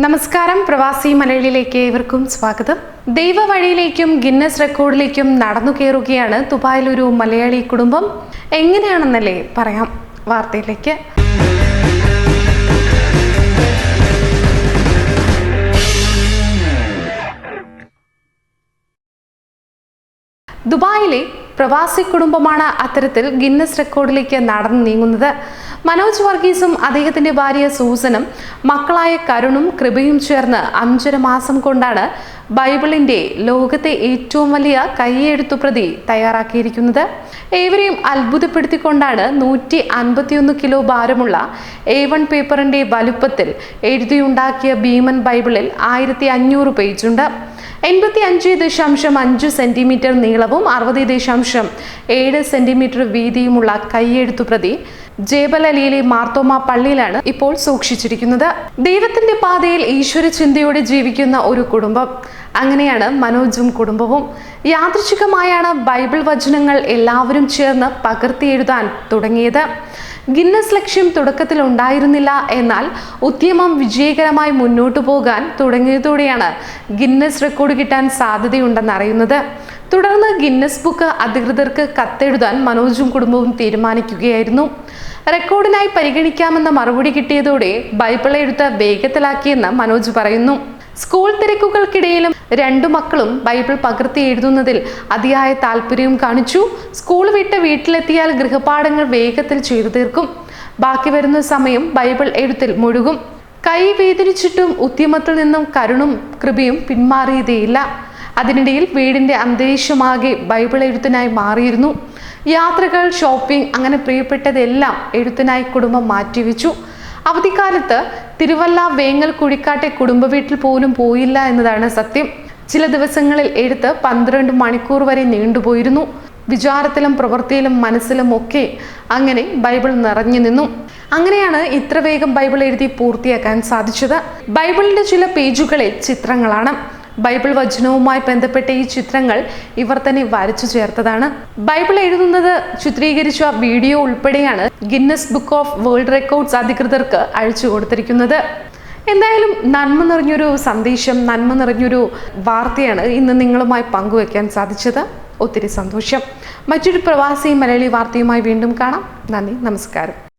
നമസ്കാരം. പ്രവാസി മലയാളിയിലേക്ക് ഏവർക്കും സ്വാഗതം. ദൈവവഴിയിലേക്കും ഗിന്നസ് റെക്കോർഡിലേക്കും നടന്നു കയറുകയാണ് ദുബായിലൊരു മലയാളി കുടുംബം. എങ്ങനെയാണെന്നല്ലേ പറയാം വാർത്തയിലേക്ക്. ദുബായിലെ പ്രവാസി കുടുംബമാണ് അത്തരത്തിൽ ഗിന്നസ് റെക്കോർഡിലേക്ക് നടന്നു നീങ്ങുന്നത്. മനോജ് വർഗീസും അദ്ദേഹത്തിന്റെ ഭാര്യ സൂസനും മക്കളായ കരുണും കൃപയും ചേർന്ന് അഞ്ചര മാസം കൊണ്ടാണ് ബൈബിളിന്റെ ലോകത്തെ ഏറ്റവും വലിയ കൈയെഴുത്തു പ്രതി തയ്യാറാക്കിയിരിക്കുന്നത്. ഏവരെയും അത്ഭുതപ്പെടുത്തിക്കൊണ്ടാണ് നൂറ്റി അൻപത്തിയൊന്ന് കിലോ ഭാരമുള്ള എ വൺ പേപ്പറിന്റെ വലുപ്പത്തിൽ എഴുതിയുണ്ടാക്കിയ ഭീമൻ ബൈബിളിൽ ആയിരത്തി അഞ്ഞൂറ് പേജുണ്ട് എൺപത്തി അഞ്ച് ദശാംശം അഞ്ച് സെന്റിമീറ്റർ നീളവും അറുപത് ദശാംശം ഏഴ് സെന്റിമീറ്റർ വീതിയുമുള്ള കൈയെഴുത്തു പ്രതി ജേബലലിയിലെ മാർത്തോമ പള്ളിയിലാണ് ഇപ്പോൾ സൂക്ഷിച്ചിരിക്കുന്നത്. ദൈവത്തിന്റെ പാതയിൽ ഈശ്വര ചിന്തയോടെ ജീവിക്കുന്ന ഒരു കുടുംബം. അങ്ങനെയാണ് മനോജും കുടുംബവും. യാദൃച്ഛികമായാണ് ബൈബിൾ വചനങ്ങൾ എല്ലാവരും ചേർന്ന് പകർത്തി എഴുതാൻ തുടങ്ങിയത്. ഗിന്നസ് ലക്ഷ്യം തുടക്കത്തിൽ ഉണ്ടായിരുന്നില്ല എന്നാൽ ഉദ്യമം വിജയകരമായി മുന്നോട്ടു പോകാൻ തുടങ്ങിയതോടെയാണ് ഗിന്നസ് റെക്കോർഡ് കിട്ടാൻ സാധ്യതയുണ്ടെന്ന് അറിയുന്നത്. തുടർന്ന് ഗിന്നസ് ബുക്ക് അധികൃതർക്ക് കത്തെഴുതാൻ മനോജും കുടുംബവും തീരുമാനിക്കുകയായിരുന്നു. റെക്കോർഡിനായി പരിഗണിക്കാമെന്ന മറുപടി കിട്ടിയതോടെ ബൈബിൾ എഴുത്ത് വേഗത്തിലാക്കിയെന്ന് മനോജ് പറയുന്നു. സ്കൂൾ തിരക്കുകൾക്കിടയിലും രണ്ടു മക്കളും ബൈബിൾ പകർത്തി എഴുതുന്നതിൽ അതിയായ താല്പര്യവും കാണിച്ചു. സ്കൂൾ വിട്ട് വീട്ടിലെത്തിയാൽ ഗൃഹപാഠങ്ങൾ വേഗത്തിൽ ചെയ്തു തീർക്കും. ബാക്കി വരുന്ന സമയം ബൈബിൾ എഴുത്തിൽ മുഴുകും. കൈ വേദനിച്ചിട്ടും ഉദ്യമത്തിൽ നിന്നും കരുണും കൃപയും പിന്മാറിയതേയില്ല. അതിനിടയിൽ വീടിന്റെ അന്തരീക്ഷമാകെ ബൈബിൾ എഴുത്തിനായി മാറിയിരുന്നു. യാത്രകൾ ഷോപ്പിംഗ് അങ്ങനെ പ്രിയപ്പെട്ടതെല്ലാം എഴുത്തിനായി കുടുംബം മാറ്റിവെച്ചു. അവധിക്കാലത്ത് തിരുവല്ല വേങ്ങൽ കുഴിക്കാട്ടെ കുടുംബ വീട്ടിൽ പോലും പോയില്ല എന്നതാണ് സത്യം. ചില ദിവസങ്ങളിൽ എഴുത്ത് പന്ത്രണ്ട് മണിക്കൂർ വരെ നീണ്ടുപോയിരുന്നു. വിചാരത്തിലും പ്രവൃത്തിയിലും മനസ്സിലും ഒക്കെ അങ്ങനെ ബൈബിൾ നിറഞ്ഞു നിന്നു. അങ്ങനെയാണ് ഇത്ര വേഗം ബൈബിൾ എഴുതി പൂർത്തിയാക്കാൻ സാധിച്ചത്. ബൈബിളിന്റെ ചില പേജുകളിൽ ചിത്രങ്ങളാണ്. ബൈബിൾ വചനവുമായി ബന്ധപ്പെട്ട ഈ ചിത്രങ്ങൾ ഇവർ തന്നെ വരച്ചു ചേർത്തതാണ്. ബൈബിൾ എഴുതുന്നത് ചിത്രീകരിച്ച വീഡിയോ ഉൾപ്പെടെയാണ് Guinness book of world records അധികൃതർക്ക് അയച്ചു കൊടുത്തിരിക്കുന്നത്. എന്തായാലും നന്മ നിറഞ്ഞൊരു സന്ദേശം നന്മ നിറഞ്ഞൊരു വാർത്തയാണ് ഇന്ന് നിങ്ങളുമായി പങ്കുവെക്കാൻ സാധിച്ചത്. ഒത്തിരി സന്തോഷം. മറ്റൊരു പ്രവാസി മലയാളി വാർത്തയുമായി വീണ്ടും കാണാം. നന്ദി നമസ്കാരം.